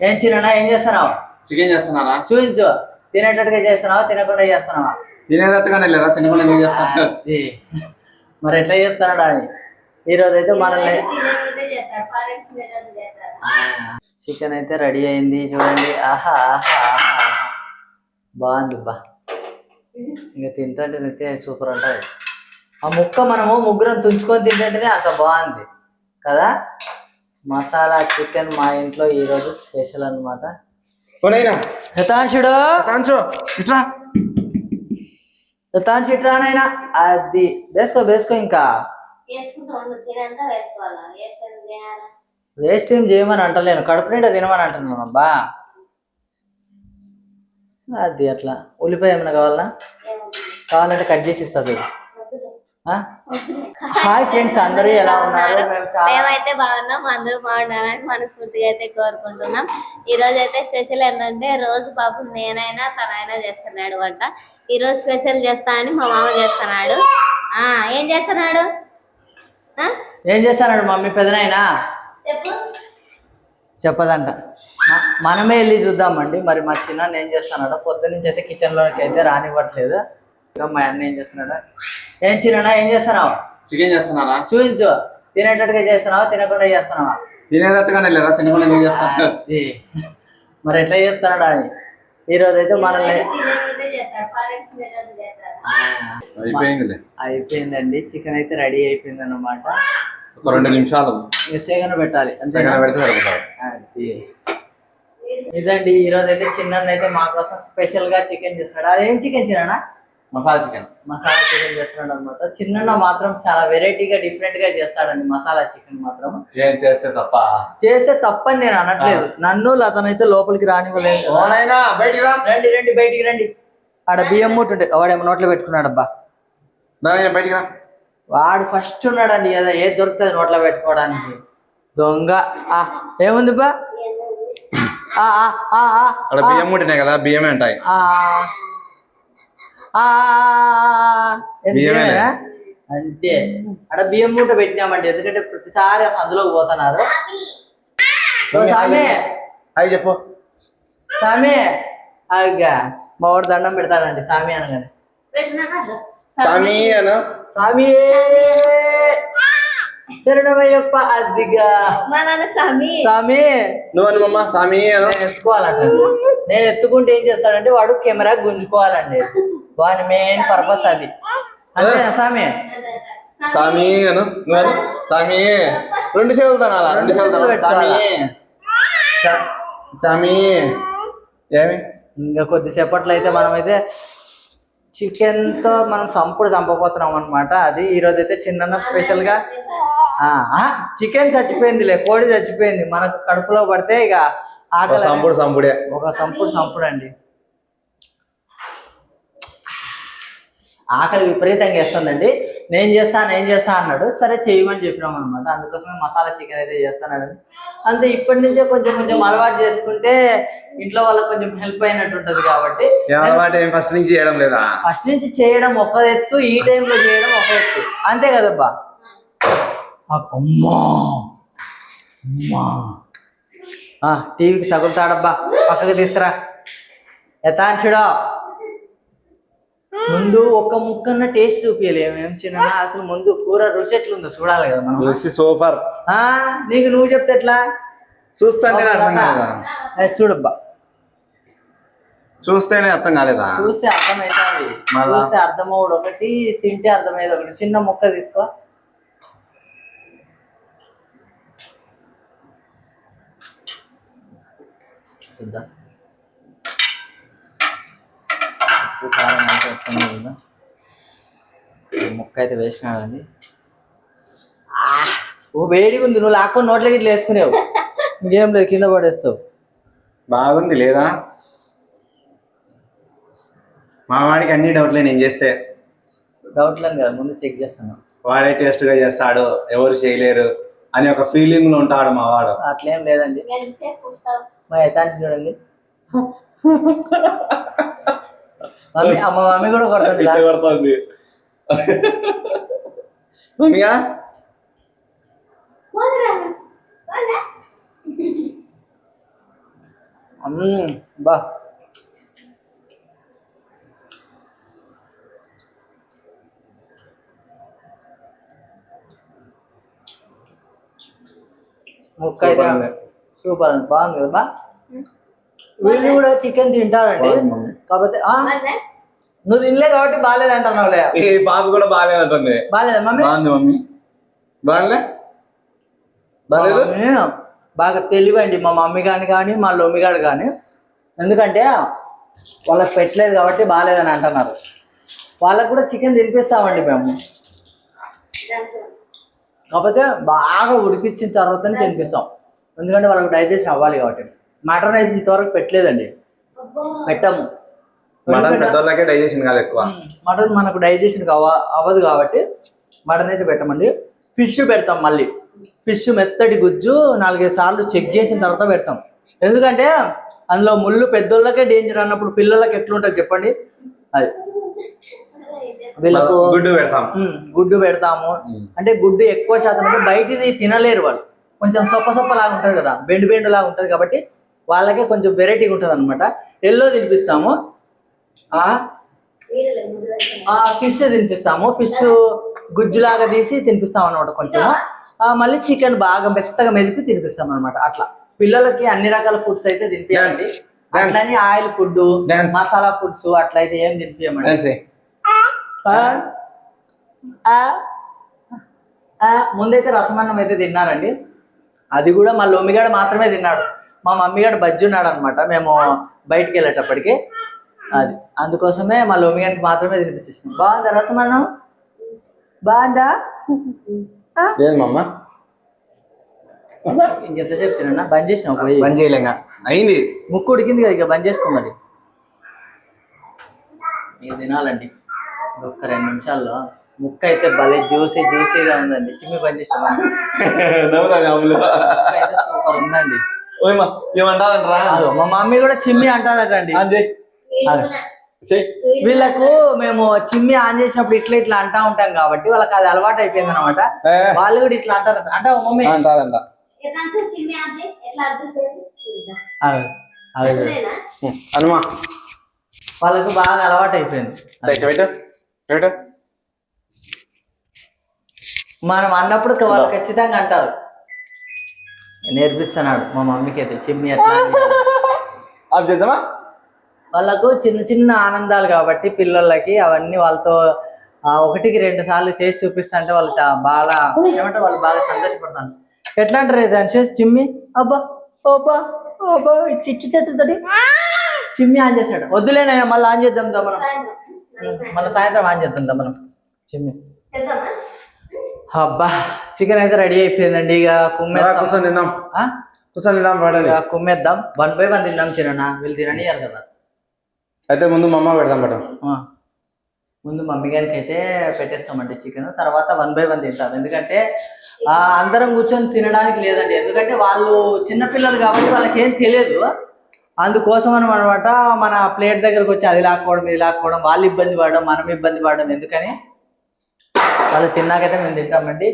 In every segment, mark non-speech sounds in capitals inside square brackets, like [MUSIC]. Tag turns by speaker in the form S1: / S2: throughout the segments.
S1: ఏం చిన్న ఏం చేస్తున్నావు?
S2: చికెన్ చేస్తున్నారా
S1: చూపించు తినేటట్టుగా చేస్తున్నావా తినకుండా చేస్తున్నావా?
S2: తినేటట్టుగానే లేరా తినకుండా ఏం చేస్తాను
S1: అది. మరి ఎట్లా చేస్తున్నాడు అని ఈరోజు అయితే మనల్ని చికెన్ అయితే రెడీ అయింది చూడండి. ఆహా ఆహా. బాగుంది బా. ఇంకా తింటుంటే అయితే సూపర్ ఉంటుంది. ఆ ముక్క మనము ముగ్గురం తుంచుకొని తింటుంటేనే అంత బాగుంది. కదా? మసాలా చికెన్ మా ఇంట్లో స్పెషల్
S2: కాంచో ఇట్రా.
S1: హతాశు ఇట్రానైనా అది వేసుకో వేసుకో ఇంకా. వేస్ట్ ఏం చేయమని అంటలేను. కడుపు నిండా తినమని అంటున్నాను అబ్బా. అది అట్లా. ఉల్లిపాయ ఏమైనా కావాలనా? కావాలంటే కట్ చేసి ఇస్తా హాయ్ ఫ్రెండ్స్ అందరూ ఎలా ఉన్నారు?
S3: మేమైతే బాగున్నాం అందరూ బాగుండాలని మనస్ఫూర్తిగా అయితే కోరుకుంటున్నాం. ఈ రోజు అయితే స్పెషల్ ఏంటంటే రోజు పాపం నేనైనా తనైనా చేస్తున్నాడు వంట ఈ రోజు స్పెషల్ చేస్తా అని మా మామ చేస్తున్నాడు. ఆ ఏం చేస్తున్నాడు?
S1: ఏం చేస్తాడు మమ్మీ పెదనైనా
S3: చెప్పు.
S1: చెప్పదంట. మనమే వెళ్ళి చూద్దామండి. మరి మా చిన్న ఏం చేస్తున్నాడో పొద్దు నుంచి అయితే కిచెన్లోకి అయితే రానివ్వట్లేదు. మా అన్న ఏం చేస్తున్నాడు? ఏం చిన్న ఏం చేస్తున్నావు?
S2: చికెన్ చేస్తున్నారా
S1: చూపించు. తినేటట్టుగా చేస్తున్నావా? తినకుండా చేస్తున్నావా?
S2: తినేటట్టుగానే లేరా తినకుండా ఏం చేస్తాను
S1: అది. మరి ఎట్లా చేస్తున్నాడు అని ఈరోజు అయితే మనల్ని
S2: అయిపోయిందిలే.
S1: అయిపోయిందండి. చికెన్ అయితే రెడీ అయిపోయింది అనమాట
S2: ఒక రెండు నిమిషాలు.
S1: సేగన పెట్టాలి? అంతే
S2: సెకండ్ పెడితే సరిపోతారు
S1: అది. ఇదండి ఈరోజు అయితే చిన్న అయితే మా కోసం స్పెషల్గా చికెన్ చేస్తాడు అదేం చికెన్ చిన్న
S2: మసాలా చికెన్
S1: మసాలా చికెన్ చేస్తున్నాడు అనమాట చిన్న మాత్రం చాలా వెరైటీగా డిఫరెంట్గా చేస్తాడండి మసాలా చికెన్ మాత్రం.
S2: ఏం చేస్తే తప్ప?
S1: చేస్తే తప్పని నేను అనట్లేదు. నన్ను అతనైతే లోపలికి రానివ్వలేదు.
S2: బయటికి రా.
S1: రండి రండి బయటికి రండి. ఆడ బియ్యం మూట ఉంటే వాడేమో నోట్లో పెట్టుకున్నాడు అబ్బా
S2: బయటికి రా.
S1: వాడు ఫస్ట్ ఉన్నాడండి ఏదో ఏది దొరుకుతుంది నోట్లో పెట్టుకోవడానికి. దొంగ. ఆ ఏముంది బా? ఆ, ఆ, ఆ, ఆ,
S2: అక్కడ బియ్యం ముట్టినాయి కదా బియ్యమే ఉంటాయి.
S1: ఆ? అంతే. అక్కడ బియ్యం మూట పెట్టినామండి. ఎందుకంటే ప్రతిసారి ఆ సందులోకి పోతున్నారు. సామి.
S2: అవి చెప్పు.
S1: సామి. అగ్గ మా వాడు దండం పెడతాడండి. సామి అనగానే.
S2: సామి అను.
S1: స్వామి శరణమయ్యప్ప అద్దిగా.
S3: మా నాన్న స్వామి
S1: స్వామి
S2: నువ్వు అని మమ్మ సామి అను.
S1: నేను ఎత్తుకోవాలంట నేను ఎత్తుకుంటే ఏం చేస్తాడంటే వాడు కెమెరా గుంజుకోవాలండి. వాని మెయిన్ పర్పస్ అది. అంతేనా స్వామి
S2: సామి. అను. సామి. రెండు తనాలా రెండు చేతులు తనాలా. సామి. సామి. ఏమి?
S1: ఇంకా కొద్దిసేపట్లో అయితే మనమైతే చికెన్తో మనం సంపుడు చంపబోతున్నాం అనమాట అది ఈ రోజు అయితే చిన్న స్పెషల్గా చికెన్ చచ్చిపోయిందిలే కోడి చచ్చిపోయింది. మనకు కడుపులో పడితే ఇక ఆకలి
S2: సంపుడు సంపుడే.
S1: ఒక సంపుడు సంపుడు అండి ఆకలి విపరీతంగా వేస్తుందండి. నేను చేస్తా నేను చేస్తా అన్నాడు. సరే చేయమని చెప్పినాం అనమాట అందుకోసమే మసాలా చికెన్ అయితే చేస్తున్నాడు అంతే ఇప్పటి నుంచే కొంచెం కొంచెం అలవాటు చేసుకుంటే ఇంట్లో వాళ్ళకి కొంచెం హెల్ప్ అయినట్టు ఉంటుంది కాబట్టి.
S2: ఏం ఏం ఫస్ట్ నుంచి చేయడం లేదా?
S1: ఫస్ట్ నుంచి చేయడం ఒక ఎత్తు ఈ టైంలో చేయడం ఒక ఎత్తు. అంతే కదబ్బా? అమ్మా! అమ్మా! ఆ, టీవీకి తగులుతాడబ్బా. పక్కకి తీసుకురా. యథాంశుడా. ముందు ఒక్క ముక్కన్న టేస్ట్ చూపించాలి ఏమేం చిన్న అసలు ముందు కూర రుచి ఎట్లుందో చూడాలి కదా మనం.
S2: రుచి సూపర్.
S1: ఆ, నీకు నువ్వు చెప్తే ఎట్లా?
S2: చూస్తుంటేనే అర్థం కాలేదా?
S1: చూడబ్బా.
S2: చూస్తేనే అర్థం కాలేదా?
S1: చూస్తే అర్థమవుతుంది
S2: మళ్ళా?
S1: చూస్తే అర్థమవుడు. ఒకటి తింటే అర్థమయ్యేది ఒకటి. చిన్న ముక్క తీసుకో. చూద్దాం. ఉప్పు కారం అంతా చూద్దాం. ఈ ముక్క అయితే వేసినాడండి. ఆ, ఓ వేడిగా ఉంది నువ్వు లాక్కొని నోట్లకి ఇట్లా వేసుకునేవు. ఇంకేం లేదు కింద పడేస్తావు.
S2: బాగుంది లేదా? మా వాడికి అన్ని డౌట్లే నేను చేస్తే.
S1: డౌట్ లేదు కదా ముందు చెక్ చేస్తాను.
S2: వాడే టేస్ట్గా చేస్తాడు ఎవరు చేయలేరు అని ఒక ఫీలింగ్లో ఉంటాడు మా వాడు.
S1: అట్లేం లేదండి? మా యథాంశ చూడండి. [LAUGHS] మమ్మీ అమ్మ మమ్మీ కూడా కొడుతుంది
S2: ఇట్లా కొడుతోంది మమ్మీగా
S3: పోదురా. పోదా?
S1: మ్మ్, బా ముక్క అయితే
S2: Super ఉంది.
S1: సూపర్ ఉంది బాగుంది కదా బా వీళ్ళు కూడా చికెన్ తింటారండి. కాకపోతే నువ్వు తినలే కాబట్టి బాగాలేదు అంటున్నావులే
S2: ఈ పాప కూడా బాగాలేదంటుంది
S1: బాగాలేదా మమ్మీ?
S2: బాగుంది మమ్మీ. బాగాలే బాగాలేదు?
S1: బాగా తెలివండి మా మమ్మీ కానీ కానీ మా లొమ్మి గారు కానీ ఎందుకంటే వాళ్ళకి పెట్టలేదు కాబట్టి బాగాలేదని అంటున్నారు. వాళ్ళకు కూడా చికెన్ తినిపిస్తామండి మేము. కాకపోతే బాగా ఉడికించిన తర్వాతనే తినిపిస్తాం. ఎందుకంటే వాళ్ళకి డైజెషన్ అవ్వాలి కాబట్టి. మటన్ అయితే ఇంతవరకు పెట్టలేదండి. పెట్టాము.
S2: మటన్ పెద్దోళ్ళకే డైజెషన్ కాదు ఎక్కువ.
S1: మటన్ మనకు డైజెషన్ అవ అవ్వదు కాబట్టి మటన్ అయితే పెట్టమండి. ఫిష్ పెడతాం మళ్ళీ. ఫిష్ మెత్తటి గుజ్జు నాలుగైదు సార్లు చెక్ చేసిన తర్వాత పెడతాం. ఎందుకంటే అందులో ముళ్ళు పెద్దోళ్ళకే డేంజర్ అన్నప్పుడు పిల్లలకి ఎట్లుంటుంది చెప్పండి? అది. వీళ్ళకు
S2: గుడ్డు పెడతాం.
S1: గుడ్డు పెడతాము. అంటే గుడ్డు ఎక్కువ శాతం అయితే బయటిది తినలేరు వాళ్ళు. కొంచెం సొప్ప సొప్ప లాగా ఉంటుంది కదా. బెండు బెండు లాగా ఉంటుంది కాబట్టి వాళ్ళకే కొంచెం వెరైటీగా ఉంటుంది అనమాట ఎల్లో తినిపిస్తాము. ఫిష్ తినిపిస్తాము. ఫిష్ గుజ్జులాగా తీసి తినిపిస్తాం అనమాట కొంచెం మళ్ళీ చికెన్ బాగా మెత్తగా మెదిపి తినిపిస్తాం అనమాట అట్లా. పిల్లలకి అన్ని రకాల ఫుడ్స్ అయితే తినిపించండి. అట్లని ఆయిల్ ఫుడ్. మసాలా ఫుడ్స్ అట్లా అయితే ఏం. తినిపించమండి? ముందైతే రసమన్నం అయితే తిన్నారండి. అది కూడా మా లొమ్మిగాడు మాత్రమే తిన్నాడు. మా మమ్మీగాడు బజ్జి ఉన్నాడు అనమాట మేము బయటికి వెళ్ళేటప్పటికి. అది. అందుకోసమే మా లొమ్మిగాడికి మాత్రమే తినిపించేసినాం. బాగుందా రసమన్నం బాగుందా?
S2: మమ్మ
S1: ఇంకెంతసేపు చిన్న బంద్ చేసినావు పోయి?
S2: బంద్ చేయలేంగా. అయింది.
S1: ముక్కు ఉడికింది కదా ఇక బంద్ చేసుకో మరి. మీరు తినాలండి. ఒక్క రెండు నిమిషాల్లో. ముక్క అయితే భలే జ్యూసీ జ్యూసీగా ఉందండి. చిమ్మి బంద్ చేసావా [LAUGHS] అయితే సూపర్ ఉందండి.
S2: ఓయమ్మా ఏమంటారంటరా?
S1: అదో, మా మమ్మీ కూడా చిమ్మి అంటారటండి
S2: అంతే
S1: వీళ్ళకు మేము చిమ్మి ఆన్ చేసినప్పుడు ఇట్లా ఇట్లా అంటా ఉంటాం కాబట్టి వాళ్ళకి అది అలవాటు అయిపోయింది అనమాట వాళ్ళు కూడా ఇట్లా అంటారు అంటే మమ్మీ
S2: అంటాదంట.
S3: ఎట్లా అంటే చిన్ని అది ఎట్లా అర్థం చేయాలి చూద్దాం.
S1: ఆగు, ఆగు చూడు.
S3: అంతేనా?
S2: అనుమా.
S1: వాళ్ళకు బాగా అలవాటు అయిపోయింది. మనం అన్నప్పుడు వాళ్ళు ఖచ్చితంగా అంటారు. నేర్పిస్తున్నాడు. మా మమ్మీకి అయితే చిమ్మి ఎట్లా [LAUGHS]
S2: చేద్దామా?
S1: వాళ్ళకు చిన్న చిన్న ఆనందాలు కాబట్టి పిల్లలకి అవన్నీ వాళ్ళతో ఒకటికి రెండు సార్లు చేసి చూపిస్తా అంటే వాళ్ళు బాగా ఏమంటారు? వాళ్ళు బాగా సంతోషపడతాను ఎట్లా అంటారు చేసి చిమ్మి? అబ్బా ఓబ్బా ఈ చిట్టి చేతులతోటి. చిమ్మి ఆన్ చేశాడు. వద్దులేనైనా మళ్ళీ ఆన్ చేద్దాం మనం. మళ్ళీ సాయంత్రం ఆన్ చేద్దాం మనం. చిమ్మి? అబ్బా చికెన్ అయితే రెడీ అయిపోయిందండి. ఇక
S2: రా,
S1: కుమ్మేస్తాం
S2: కూర్చొని పడండి
S1: ఇక కుమ్మేద్దాం. వన్ బై వన్ తిందాం చిన్న వీళ్ళు తిననియారు కదా.
S2: అయితే ముందు మమ్మ పెడదాం పట.
S1: ముందు మమ్మీ గారికి అయితే పెట్టేస్తామండి చికెన్. తర్వాత వన్ బై వన్ తింటాం ఎందుకంటే ఆ, అందరం కూర్చొని తినడానికి లేదండి. ఎందుకంటే వాళ్ళు చిన్నపిల్లలు కాబట్టి వాళ్ళకి ఏం తెలియదు. అందుకోసం అనమాట మన ప్లేట్ దగ్గరకు వచ్చి అది లాక్కోవడం ఇది లాక్కోవడం వాళ్ళు ఇబ్బంది పడడం మనం ఇబ్బంది పడడం. ఎందుకని? వాళ్ళు తిన్నాకైతే మేము తింటామండి.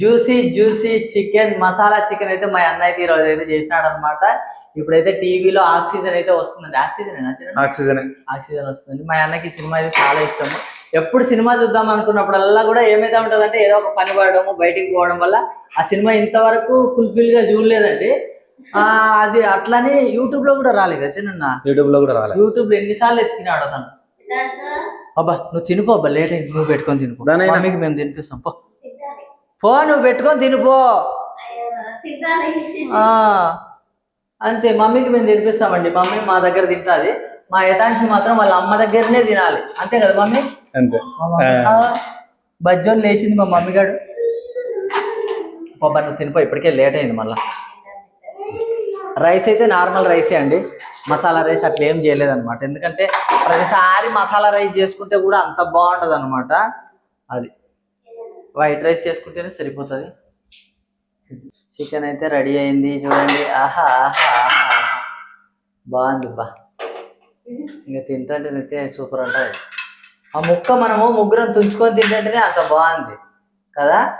S1: Juicy juicy chicken masala chicken అయితే మా అన్న అయితే ఈరోజు అయితే చేసినాడు అనమాట ఇప్పుడైతే టీవీలో ఆక్సిజన్ అయితే వస్తుందండి. Oxygen
S2: oxygen.
S1: ఆక్సిజన్ వస్తుంది మా అన్నకి ఈ సినిమా అయితే చాలా ఇష్టము. ఎప్పుడు సినిమా చూద్దాం అనుకున్నప్పుడల్లా కూడా ఏమైతే ఉంటుంది అంటే ఏదో ఒక పని పడడము బయటికి పోవడం వల్ల ఆ సినిమా ఇంతవరకు ఫుల్ఫిల్గా చూడలేదండి. ఆ అది అట్లానే యూట్యూబ్లో కూడా రాలేదు కదా చిన్న
S2: యూట్యూబ్లో కూడా రాలే.
S1: యూట్యూబ్లో ఎన్నిసార్లు ఎత్తినాడు తను
S3: దాంట్లో
S1: అబ్బా నువ్వు తినిపో అబ్బా లేట్ అయింది. నువ్వు పెట్టుకొని తినిపో.
S2: దానైనా-
S1: మమ్మీకి మేము తినిపిస్తాం. పో. పో నువ్వు పెట్టుకొని తినిపో. అంతే మమ్మీకి మేము తినిపిస్తామండి. మమ్మీ మా దగ్గర తింటాది. మా యథాంశి మాత్రం వాళ్ళ అమ్మ దగ్గరనే తినాలి. అంతే కదా మమ్మీ?
S2: అంతే.
S1: బజ్జోని లేచింది మా మమ్మీ గారు పాప నువ్వు తినిపో ఇప్పటికే లేట్ అయింది మళ్ళా. రైస్ అయితే నార్మల్ రైసే అండి. మసాలా రైస్ అట్లా ఏం చేయలేదన్నమాట. ఎందుకంటే ప్రతిసారి మసాలా రైస్ చేసుకుంటే కూడా అంత బాగుంటుంది అనమాట అది. వైట్ రైస్ చేసుకుంటేనే సరిపోతుంది. చికెన్ అయితే రెడీ అయింది చూడండి. ఆహా ఆహా ఆహా బాగుంది బా. ఇంకా తింటే అయితే సూపర్ ఉంటుంది ఆ ముక్క మనము ముగ్గురం తుంచుకొని తింటేనే అంత బాగుంది. కదా?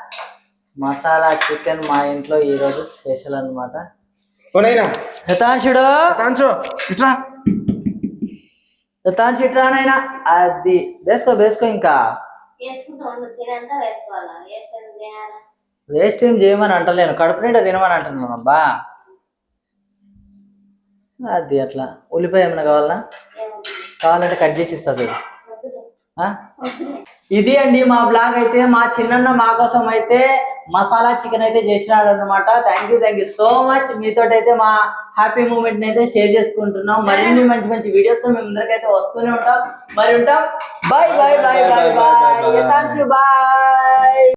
S1: మసాలా చికెన్ మా ఇంట్లో ఈరోజు స్పెషల్
S2: అనమాట
S1: హితాంశుడు
S2: తాంచో ఇట్రా.
S1: హితాంశు ఇట్రానైనా అది వేసుకో వేసుకో ఇంకా.
S3: వేస్ట్
S1: ఏం చేయమని అంటలేను. కడుపు నిండా తినమని అంటున్నాను అబ్బా. అది అట్లా. ఉల్లిపాయ ఏమైనా కావాలనా? కావాలంటే కట్ చేసి ఇస్తా చూడు. ఆ? ఇది అండి మా బ్లాగ్ అయితే మా చిన్నన్న మా కోసం అయితే మసాలా చికెన్ అయితే చేసినాడు అనమాట thank you thank you so much మీతో అయితే మా హ్యాపీ మూమెంట్ అయితే షేర్ చేసుకుంటున్నాం. మరిన్ని మంచి మంచి వీడియోస్తో మేము ముందరికైతే వస్తూనే ఉంటాం. మరి ఉంటాం. Bye bye bye bye bye bye